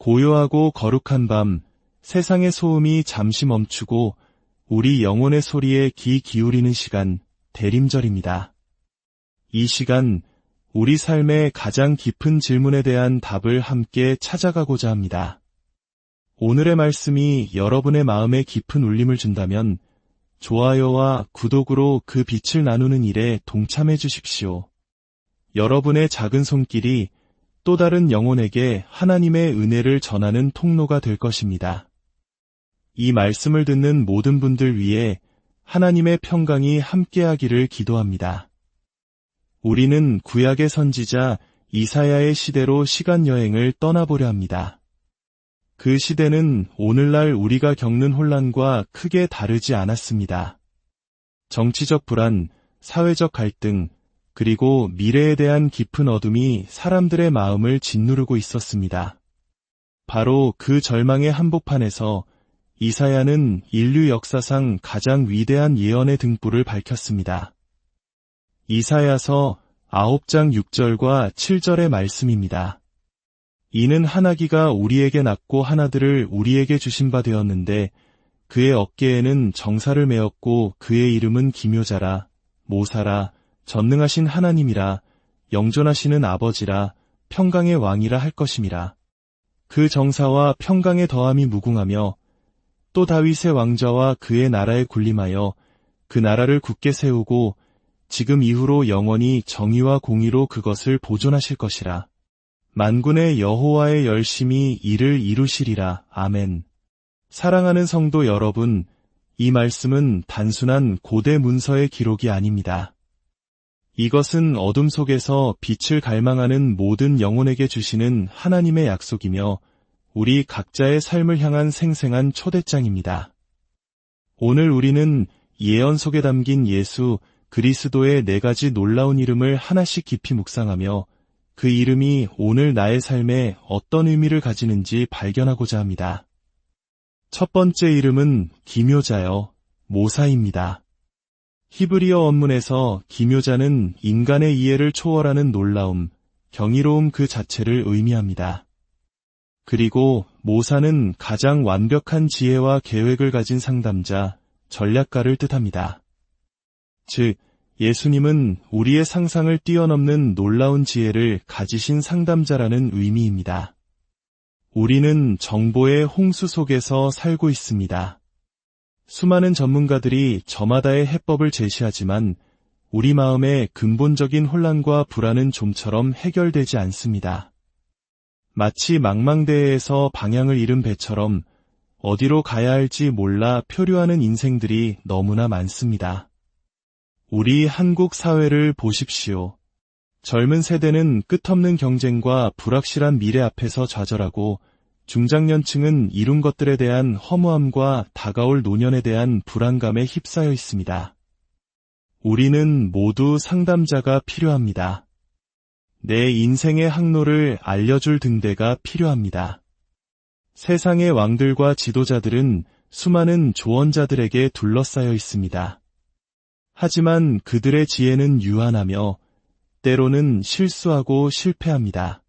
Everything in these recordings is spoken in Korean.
고요하고 거룩한 밤, 세상의 소음이 잠시 멈추고 우리 영혼의 소리에 귀 기울이는 시간, 대림절입니다. 이 시간, 우리 삶의 가장 깊은 질문에 대한 답을 함께 찾아가고자 합니다. 오늘의 말씀이 여러분의 마음에 깊은 울림을 준다면 좋아요와 구독으로 그 빛을 나누는 일에 동참해 주십시오. 여러분의 작은 손길이 또 다른 영혼에게 하나님의 은혜를 전하는 통로가 될 것입니다. 이 말씀을 듣는 모든 분들 위해 하나님의 평강이 함께하기를 기도합니다. 우리는 구약의 선지자 이사야의 시대로 시간 여행을 떠나보려 합니다. 그 시대는 오늘날 우리가 겪는 혼란과 크게 다르지 않았습니다. 정치적 불안, 사회적 갈등, 그리고 미래에 대한 깊은 어둠이 사람들의 마음을 짓누르고 있었습니다. 바로 그 절망의 한복판에서 이사야는 인류 역사상 가장 위대한 예언의 등불을 밝혔습니다. 이사야서 9장 6절과 7절의 말씀입니다. 이는 하나기가 우리에게 낳고 하나들을 우리에게 주신 바 되었는데 그의 어깨에는 정사를 메었고 그의 이름은 기묘자라 모사라 전능하신 하나님이라 영존하시는 아버지라 평강의 왕이라 할 것임이라. 그 정사와 평강의 더함이 무궁하며 또 다윗의 왕좌와 그의 나라에 군림하여 그 나라를 굳게 세우고 지금 이후로 영원히 정의와 공의로 그것을 보존하실 것이라. 만군의 여호와의 열심히 이를 이루시리라. 아멘. 사랑하는 성도 여러분, 이 말씀은 단순한 고대 문서의 기록이 아닙니다. 이것은 어둠 속에서 빛을 갈망하는 모든 영혼에게 주시는 하나님의 약속이며 우리 각자의 삶을 향한 생생한 초대장입니다. 오늘 우리는 예언 속에 담긴 예수 그리스도의 네 가지 놀라운 이름을 하나씩 깊이 묵상하며 그 이름이 오늘 나의 삶에 어떤 의미를 가지는지 발견하고자 합니다. 첫 번째 이름은 기묘자여, 모사입니다. 히브리어 원문에서 기묘자는 인간의 이해를 초월하는 놀라움, 경이로움 그 자체를 의미합니다. 그리고 모사는 가장 완벽한 지혜와 계획을 가진 상담자, 전략가를 뜻합니다. 즉, 예수님은 우리의 상상을 뛰어넘는 놀라운 지혜를 가지신 상담자라는 의미입니다. 우리는 정보의 홍수 속에서 살고 있습니다. 수많은 전문가들이 저마다의 해법을 제시하지만 우리 마음의 근본적인 혼란과 불안은 좀처럼 해결되지 않습니다. 마치 망망대해에서 방향을 잃은 배처럼 어디로 가야 할지 몰라 표류하는 인생들이 너무나 많습니다. 우리 한국 사회를 보십시오. 젊은 세대는 끝없는 경쟁과 불확실한 미래 앞에서 좌절하고 중장년층은 이룬 것들에 대한 허무함과 다가올 노년에 대한 불안감에 휩싸여 있습니다. 우리는 모두 상담자가 필요합니다. 내 인생의 항로를 알려줄 등대가 필요합니다. 세상의 왕들과 지도자들은 수많은 조언자들에게 둘러싸여 있습니다. 하지만 그들의 지혜는 유한하며 때로는 실수하고 실패합니다.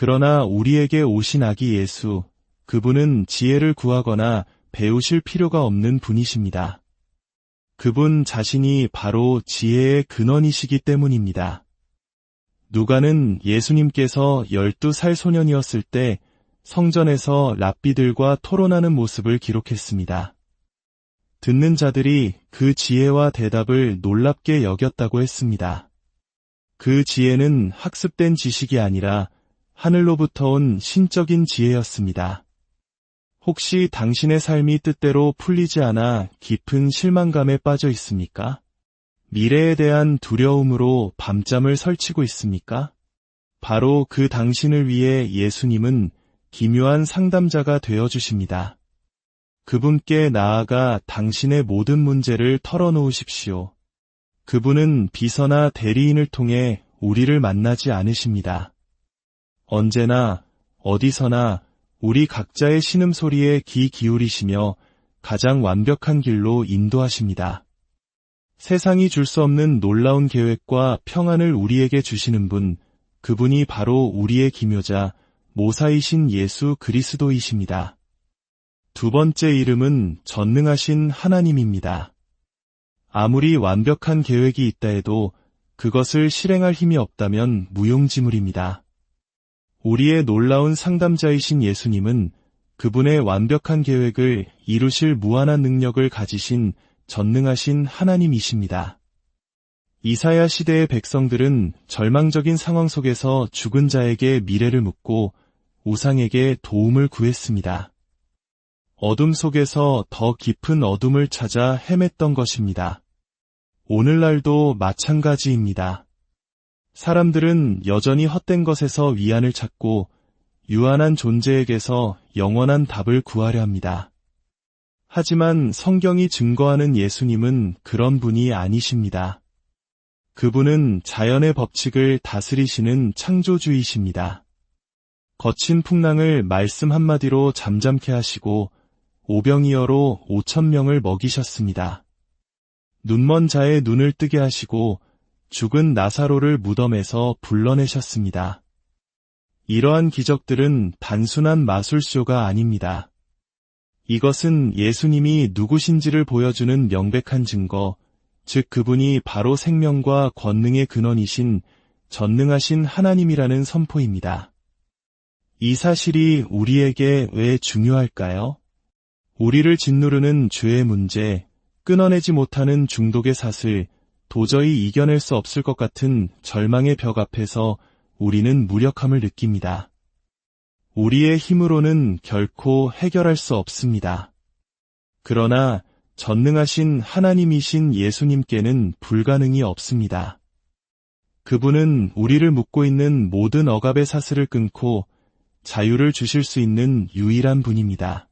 그러나 우리에게 오신 아기 예수, 그분은 지혜를 구하거나 배우실 필요가 없는 분이십니다. 그분 자신이 바로 지혜의 근원이시기 때문입니다. 누가는 예수님께서 12살 소년이었을 때 성전에서 랍비들과 토론하는 모습을 기록했습니다. 듣는 자들이 그 지혜와 대답을 놀랍게 여겼다고 했습니다. 그 지혜는 학습된 지식이 아니라 하늘로부터 온 신적인 지혜였습니다. 혹시 당신의 삶이 뜻대로 풀리지 않아 깊은 실망감에 빠져 있습니까? 미래에 대한 두려움으로 밤잠을 설치고 있습니까? 바로 그 당신을 위해 예수님은 기묘한 상담자가 되어 주십니다. 그분께 나아가 당신의 모든 문제를 털어놓으십시오. 그분은 비서나 대리인을 통해 우리를 만나지 않으십니다. 언제나 어디서나 우리 각자의 신음소리에 귀 기울이시며 가장 완벽한 길로 인도하십니다. 세상이 줄 수 없는 놀라운 계획과 평안을 우리에게 주시는 분, 그분이 바로 우리의 기묘자, 모사이신 예수 그리스도이십니다. 두 번째 이름은 전능하신 하나님입니다. 아무리 완벽한 계획이 있다 해도 그것을 실행할 힘이 없다면 무용지물입니다. 우리의 놀라운 상담자이신 예수님은 그분의 완벽한 계획을 이루실 무한한 능력을 가지신 전능하신 하나님이십니다. 이사야 시대의 백성들은 절망적인 상황 속에서 죽은 자에게 미래를 묻고 우상에게 도움을 구했습니다. 어둠 속에서 더 깊은 어둠을 찾아 헤맸던 것입니다. 오늘날도 마찬가지입니다. 사람들은 여전히 헛된 것에서 위안을 찾고 유한한 존재에게서 영원한 답을 구하려 합니다. 하지만 성경이 증거하는 예수님은 그런 분이 아니십니다. 그분은 자연의 법칙을 다스리시는 창조주이십니다. 거친 풍랑을 말씀 한마디로 잠잠케 하시고 오병이어로 오천 명을 먹이셨습니다. 눈먼 자의 눈을 뜨게 하시고 죽은 나사로를 무덤에서 불러내셨습니다. 이러한 기적들은 단순한 마술쇼가 아닙니다. 이것은 예수님이 누구신지를 보여주는 명백한 증거, 즉 그분이 바로 생명과 권능의 근원이신 전능하신 하나님이라는 선포입니다. 이 사실이 우리에게 왜 중요할까요? 우리를 짓누르는 죄의 문제, 끊어내지 못하는 중독의 사슬, 도저히 이겨낼 수 없을 것 같은 절망의 벽 앞에서 우리는 무력함을 느낍니다. 우리의 힘으로는 결코 해결할 수 없습니다. 그러나 전능하신 하나님이신 예수님께는 불가능이 없습니다. 그분은 우리를 묶고 있는 모든 억압의 사슬을 끊고 자유를 주실 수 있는 유일한 분입니다.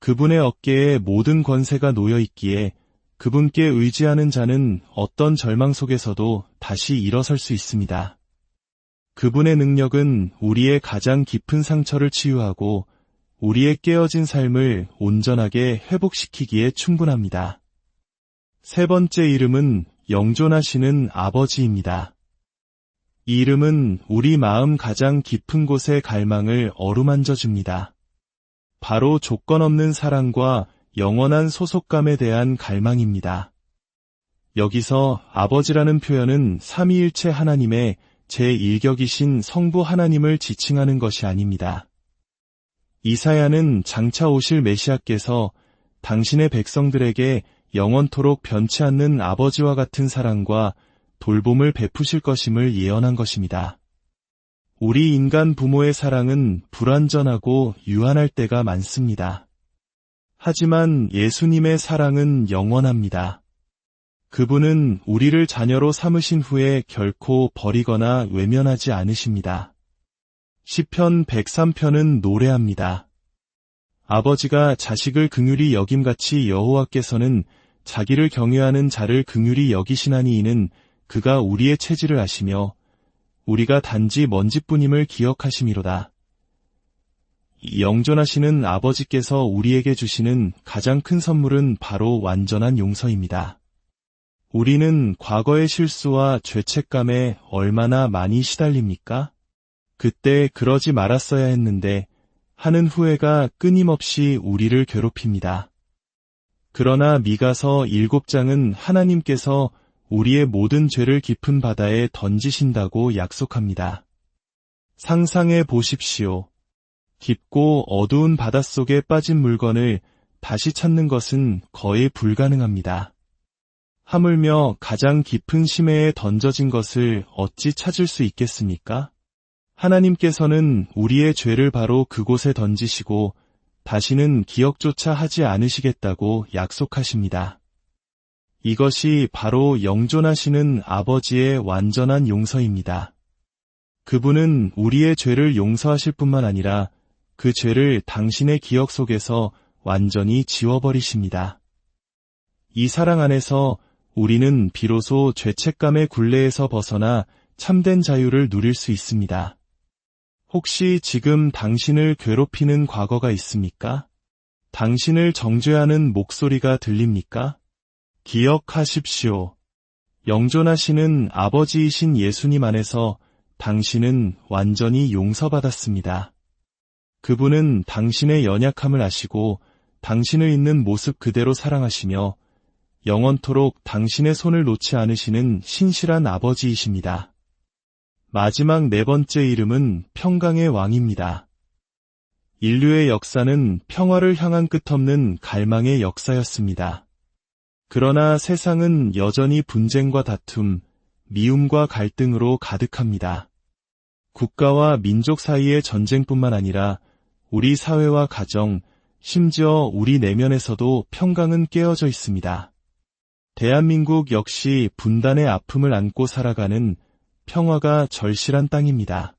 그분의 어깨에 모든 권세가 놓여 있기에 그분께 의지하는 자는 어떤 절망 속에서도 다시 일어설 수 있습니다. 그분의 능력은 우리의 가장 깊은 상처를 치유하고 우리의 깨어진 삶을 온전하게 회복시키기에 충분합니다. 세 번째 이름은 영존하시는 아버지입니다. 이 이름은 우리 마음 가장 깊은 곳의 갈망을 어루만져 줍니다. 바로 조건 없는 사랑과 영원한 소속감에 대한 갈망입니다. 여기서 아버지라는 표현은 삼위일체 하나님의 제1격이신 성부 하나님을 지칭하는 것이 아닙니다. 이사야는 장차 오실 메시아께서 당신의 백성들에게 영원토록 변치 않는 아버지와 같은 사랑과 돌봄을 베푸실 것임을 예언한 것입니다. 우리 인간 부모의 사랑은 불완전하고 유한할 때가 많습니다. 하지만 예수님의 사랑은 영원합니다. 그분은 우리를 자녀로 삼으신 후에 결코 버리거나 외면하지 않으십니다. 시편 103편은 노래합니다. 아버지가 자식을 긍휼히 여김같이 여호와께서는 자기를 경외하는 자를 긍휼히 여기시나니 이는 그가 우리의 체질을 아시며 우리가 단지 먼지뿐임을 기억하심이로다. 영존하시는 아버지께서 우리에게 주시는 가장 큰 선물은 바로 완전한 용서입니다. 우리는 과거의 실수와 죄책감에 얼마나 많이 시달립니까? 그때 그러지 말았어야 했는데 하는 후회가 끊임없이 우리를 괴롭힙니다. 그러나 미가서 7장은 하나님께서 우리의 모든 죄를 깊은 바다에 던지신다고 약속합니다. 상상해 보십시오. 깊고 어두운 바닷속에 빠진 물건을 다시 찾는 것은 거의 불가능합니다. 하물며 가장 깊은 심해에 던져진 것을 어찌 찾을 수 있겠습니까? 하나님께서는 우리의 죄를 바로 그곳에 던지시고 다시는 기억조차 하지 않으시겠다고 약속하십니다. 이것이 바로 영존하시는 아버지의 완전한 용서입니다. 그분은 우리의 죄를 용서하실 뿐만 아니라 그 죄를 당신의 기억 속에서 완전히 지워버리십니다. 이 사랑 안에서 우리는 비로소 죄책감의 굴레에서 벗어나 참된 자유를 누릴 수 있습니다. 혹시 지금 당신을 괴롭히는 과거가 있습니까? 당신을 정죄하는 목소리가 들립니까? 기억하십시오. 영존하시는 아버지이신 예수님 안에서 당신은 완전히 용서받았습니다. 그분은 당신의 연약함을 아시고 당신을 있는 모습 그대로 사랑하시며 영원토록 당신의 손을 놓지 않으시는 신실한 아버지이십니다. 마지막 네 번째 이름은 평강의 왕입니다. 인류의 역사는 평화를 향한 끝없는 갈망의 역사였습니다. 그러나 세상은 여전히 분쟁과 다툼, 미움과 갈등으로 가득합니다. 국가와 민족 사이의 전쟁뿐만 아니라 우리 사회와 가정, 심지어 우리 내면에서도 평강은 깨어져 있습니다. 대한민국 역시 분단의 아픔을 안고 살아가는 평화가 절실한 땅입니다.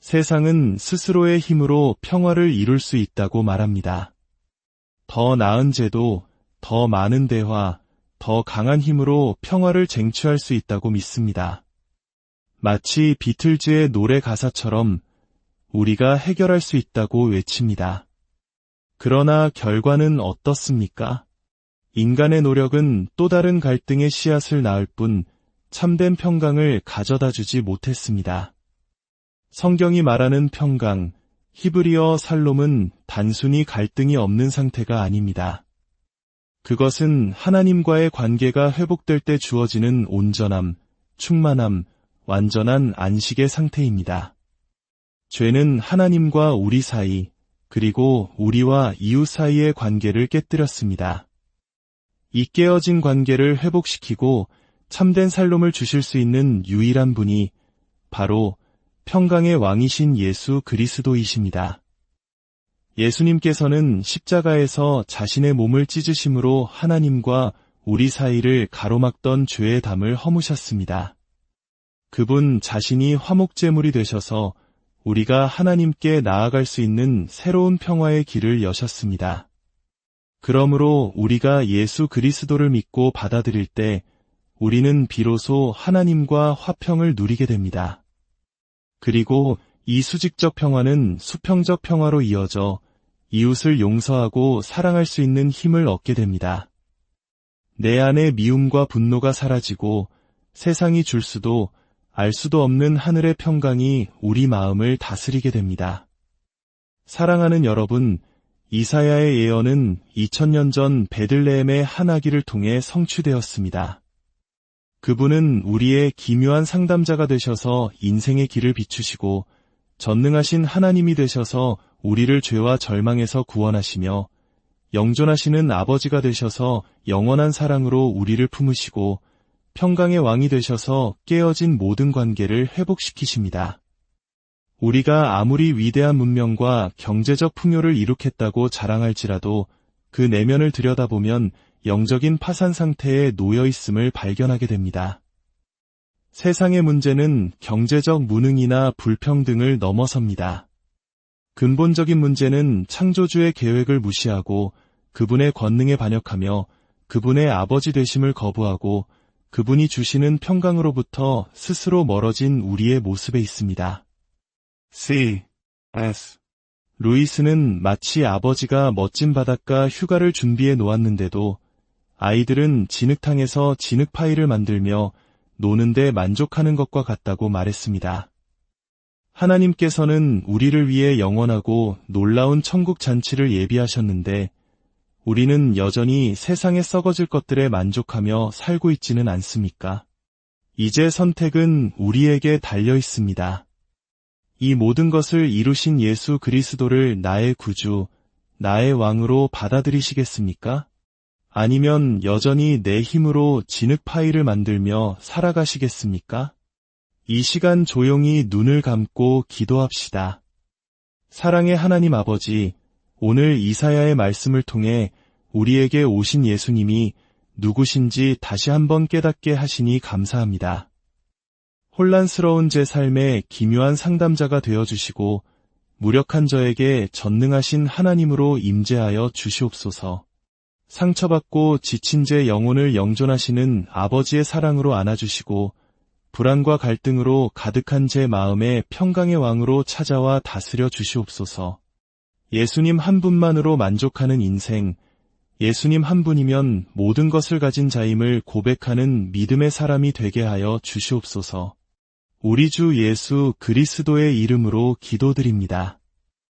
세상은 스스로의 힘으로 평화를 이룰 수 있다고 말합니다. 더 나은 제도, 더 많은 대화, 더 강한 힘으로 평화를 쟁취할 수 있다고 믿습니다. 마치 비틀즈의 노래 가사처럼 우리가 해결할 수 있다고 외칩니다. 그러나 결과는 어떻습니까? 인간의 노력은 또 다른 갈등의 씨앗을 낳을 뿐 참된 평강을 가져다 주지 못했습니다. 성경이 말하는 평강, 히브리어 살롬은 단순히 갈등이 없는 상태가 아닙니다. 그것은 하나님과의 관계가 회복될 때 주어지는 온전함, 충만함, 완전한 안식의 상태입니다. 죄는 하나님과 우리 사이, 그리고 우리와 이웃 사이의 관계를 깨뜨렸습니다. 이 깨어진 관계를 회복시키고 참된 살롬을 주실 수 있는 유일한 분이 바로 평강의 왕이신 예수 그리스도이십니다. 예수님께서는 십자가에서 자신의 몸을 찢으심으로 하나님과 우리 사이를 가로막던 죄의 담을 허무셨습니다. 그분 자신이 화목제물이 되셔서 우리가 하나님께 나아갈 수 있는 새로운 평화의 길을 여셨습니다. 그러므로 우리가 예수 그리스도를 믿고 받아들일 때 우리는 비로소 하나님과 화평을 누리게 됩니다. 그리고 이 수직적 평화는 수평적 평화로 이어져 이웃을 용서하고 사랑할 수 있는 힘을 얻게 됩니다. 내 안에 미움과 분노가 사라지고 세상이 줄 수도 알 수도 없는 하늘의 평강이 우리 마음을 다스리게 됩니다. 사랑하는 여러분, 이사야의 예언은 2000년 전 베들레헴의 한 아기를 통해 성취되었습니다. 그분은 우리의 기묘한 상담자가 되셔서 인생의 길을 비추시고 전능하신 하나님이 되셔서 우리를 죄와 절망에서 구원하시며 영존하시는 아버지가 되셔서 영원한 사랑으로 우리를 품으시고 평강의 왕이 되셔서 깨어진 모든 관계를 회복시키십니다. 우리가 아무리 위대한 문명과 경제적 풍요를 이룩했다고 자랑할지라도 그 내면을 들여다보면 영적인 파산 상태에 놓여 있음을 발견하게 됩니다. 세상의 문제는 경제적 무능이나 불평등을 넘어섭니다. 근본적인 문제는 창조주의 계획을 무시하고 그분의 권능에 반역하며 그분의 아버지 되심을 거부하고 그분이 주시는 평강으로부터 스스로 멀어진 우리의 모습에 있습니다. C. S. 루이스는 마치 아버지가 멋진 바닷가 휴가를 준비해 놓았는데도 아이들은 진흙탕에서 진흙파이를 만들며 노는데 만족하는 것과 같다고 말했습니다. 하나님께서는 우리를 위해 영원하고 놀라운 천국 잔치를 예비하셨는데 우리는 여전히 세상에 썩어질 것들에 만족하며 살고 있지는 않습니까? 이제 선택은 우리에게 달려 있습니다. 이 모든 것을 이루신 예수 그리스도를 나의 구주, 나의 왕으로 받아들이시겠습니까? 아니면 여전히 내 힘으로 진흙 파이를 만들며 살아가시겠습니까? 이 시간 조용히 눈을 감고 기도합시다. 사랑의 하나님 아버지, 오늘 이사야의 말씀을 통해 우리에게 오신 예수님이 누구신지 다시 한번 깨닫게 하시니 감사합니다. 혼란스러운 제 삶의 기묘한 상담자가 되어 주시고 무력한 저에게 전능하신 하나님으로 임재하여 주시옵소서. 상처받고 지친 제 영혼을 영존하시는 아버지의 사랑으로 안아주시고 불안과 갈등으로 가득한 제 마음에 평강의 왕으로 찾아와 다스려 주시옵소서. 예수님 한 분만으로 만족하는 인생, 예수님 한 분이면 모든 것을 가진 자임을 고백하는 믿음의 사람이 되게 하여 주시옵소서. 우리 주 예수 그리스도의 이름으로 기도드립니다.